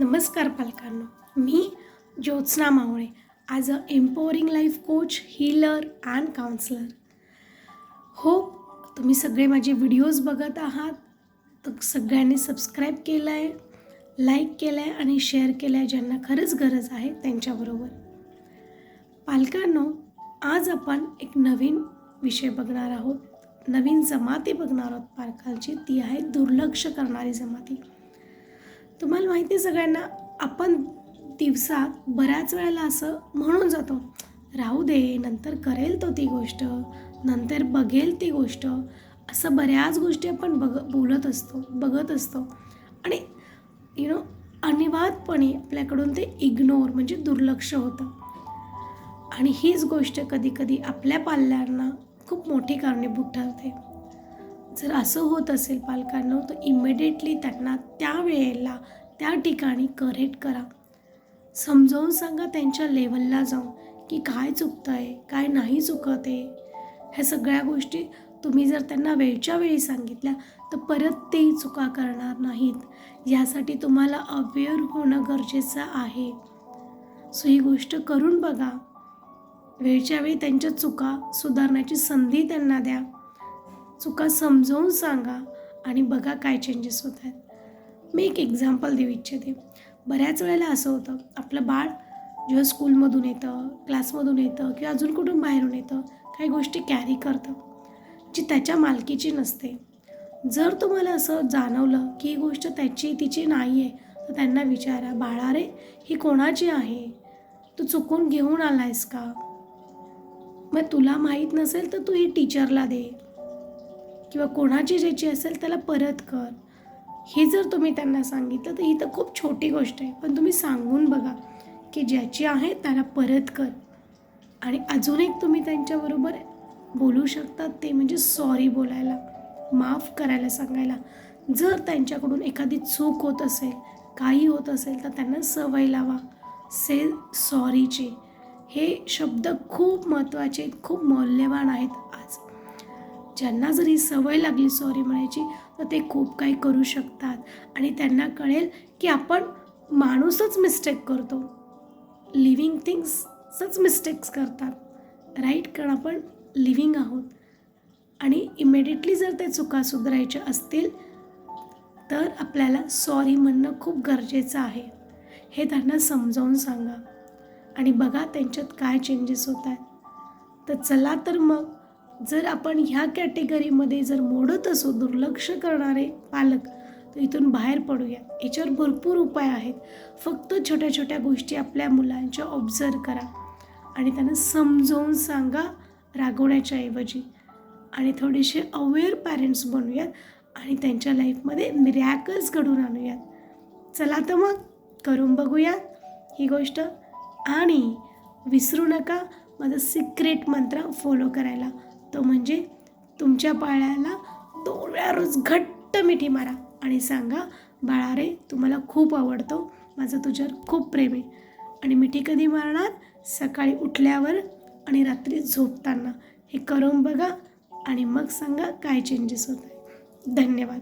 नमस्कार पालकांनो मी Jyotsna Mavale as a empowering life coach healer and counsellor हो तुम्ही सगळे माझे व्हिडिओज बघत आहात तर सगळ्यांनी सबस्क्राईब केलं आहे लाईक केलं आहे आणि शेअर केलं आहे ज्यांना खरंच गरज आहे त्यांच्याबरोबर. पालकांनो आज आपण एक नवीन विषय बघणार आहोत. नवीन जमाती बघणार आहोत पालकांची. ती आहे दुर्लक्ष करणारी जमाती. तुम्हाला माहिती आहे सगळ्यांना आपण दिवसात बऱ्याच वेळेला असं म्हणून जातो राहू दे नंतर करेल तो ती गोष्ट नंतर बघेल ती गोष्ट. असं बऱ्याच गोष्टी आपण बघ बोलत असतो बघत असतो. आणि यु नो अनिवार्यपणे आपल्याकडून ते इग्नोर म्हणजे दुर्लक्ष होतं. आणि हीच गोष्ट कधीकधी आपल्या पाल्यांना खूप मोठी कारणीभूत ठरते. जर असं होत असेल पालकांना तर इमिडिएटली त्यांना त्या वेळेला त्या ठिकाणी करेक्ट करा. समजावून सांगा त्यांच्या लेवलला जाऊन की काय चुकतं आहे काय नाही चुकत आहे. ह्या सगळ्या गोष्टी तुम्ही जर त्यांना वेळच्या वेळी सांगितल्या तर परत ते चुका करणार नाहीत. यासाठी तुम्हाला अवेअर होणं गरजेचं आहे. सो ही गोष्ट करून बघा. वेळच्या वेळी त्यांच्या चुका सुधारण्याची संधी त्यांना द्या. चुका समजवून सांगा आणि बघा काय चेंजेस होत आहेत. मी एक एक्झाम्पल देऊ इच्छिते. बऱ्याच वेळेला असं होतं आपलं बाळ जेव्हा स्कूलमधून येतं क्लासमधून येतं किंवा अजून कुठून बाहेरून येतं काही गोष्टी कॅरी करतं जी त्याच्या मालकीची नसते. जर तुम्हाला असं जाणवलं की ही गोष्ट त्याची तिची नाही आहे तर त्यांना विचारा बाळा रे ही कोणाची आहे? तू चुकून घेऊन आला आहेस का? मग तुला माहीत नसेल तर तू ही टीचरला दे. किंवा कोणाची ज्याची असेल त्याला परत कर. हे जर तुम्ही त्यांना सांगितलं तर ही तर खूप छोटी गोष्ट आहे. पण तुम्ही सांगून बघा की ज्याची आहे त्याला परत कर. आणि अजून एक तुम्ही त्यांच्याबरोबर बोलू शकता ते म्हणजे सॉरी बोलायला. माफ करायला सांगायला. जर त्यांच्याकडून एखादी चूक होत असेल काही होत असेल तर त्यांना सवय लावा. से सॉरीचे हे शब्द खूप महत्त्वाचे खूप मौल्यवान आहेत आज. ज्यांना जर ही सवय लागली सॉरी म्हणायची तर ते खूप काही करू शकतात. आणि त्यांना कळेल की आपण माणूसच मिस्टेक करतो. लिव्हिंग थिंग्सच मिस्टेक्स करतात. राईट कारण आपण लिव्हिंग आहोत. आणि इमिडिएटली जर ते चुका सुधारायच्या असतील तर आपल्याला सॉरी म्हणणं खूप गरजेचं आहे. हे त्यांना समजावून सांगा. आणि बघा त्यांच्यात काय चेंजेस होत आहेत तर चला तर मग जर आपण ह्या कॅटेगरीमध्ये जर मोडत असू दुर्लक्ष करणारे पालक तर इथून बाहेर पडूया. याच्यावर भरपूर उपाय आहेत. फक्त छोट्या छोट्या गोष्टी आपल्या मुलांच्या ऑब्झर्व करा. आणि त्यांना समजावून सांगा रागवण्याच्या ऐवजी. आणि थोडेसे अवेअर पॅरेंट्स बनूयात आणि त्यांच्या लाईफमध्ये मिरॅकल्स घडून आणूयात. चला तर मग करून बघूयात ही गोष्ट. आणि विसरू नका माझा सिक्रेट मंत्र फॉलो करायला. तो म्हणजे तुमच्या पाळ्याला दोन वेळा रोज घट्ट मिठी मारा आणि सांगा बाळा रे तुम्हाला खूप आवडतो माझं तुझ्यावर खूप प्रेम आहे. आणि मिठी कधी मारणार? सकाळी उठल्यावर आणि रात्री झोपताना. हे करून बघा आणि मग सांगा काय चेंजेस होत आहे धन्यवाद.